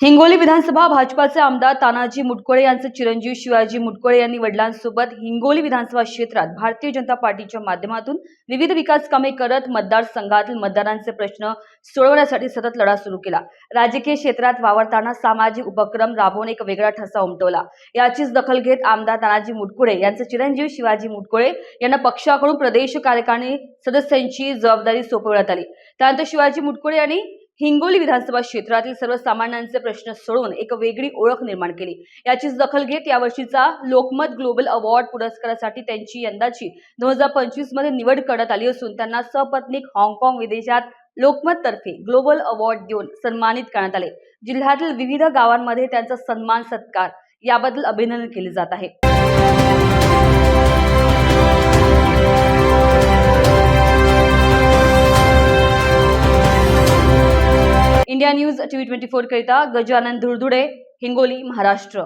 हिंगोली विधानसभा भाजपाचे आमदार तानाजी मुटकोळे यांचे चिरंजीव शिवाजी मुटकुळे यांनी वडिलांसोबत हिंगोली विधानसभा क्षेत्रात भारतीय जनता पार्टीच्या माध्यमातून विविध विकास कामे करत मतदारसंघातील मतदारांचे प्रश्न सोडवण्यासाठी सतत लढा सुरू केला. राजकीय क्षेत्रात वावरताना सामाजिक उपक्रम राबवून एक वेगळा ठसा उमटवला. याचीच दखल घेत आमदार तानाजी मुटकुळे यांचे चिरंजीव शिवाजी मुटकुळे यांना पक्षाकडून प्रदेश कार्यकारिणी सदस्यांची जबाबदारी सोपवण्यात आली. त्यानंतर शिवाजी मुटकुळे यांनी हिंगोली विधानसभा क्षेत्रातील सर्वसामान्यांचे प्रश्न सोडवून एक वेगळी ओळख निर्माण केली. याचीच दखल घेत यावर्षीचा लोकमत ग्लोबल अवॉर्ड पुरस्कारासाठी त्यांची यंदाची दोन हजार पंचवीसमध्ये निवड करण्यात आली असून त्यांना सपत्नीक हाँगकाँग विदेशात लोकमत तर्फे ग्लोबल अवॉर्ड देऊन सन्मानित करण्यात आले. जिल्ह्यातील विविध गावांमध्ये त्यांचा सन्मान सत्कार याबद्दल अभिनंदन केले जात आहे. India news TV twenty four करिता गजानन धुळधुडे हिंगोली महाराष्ट्र.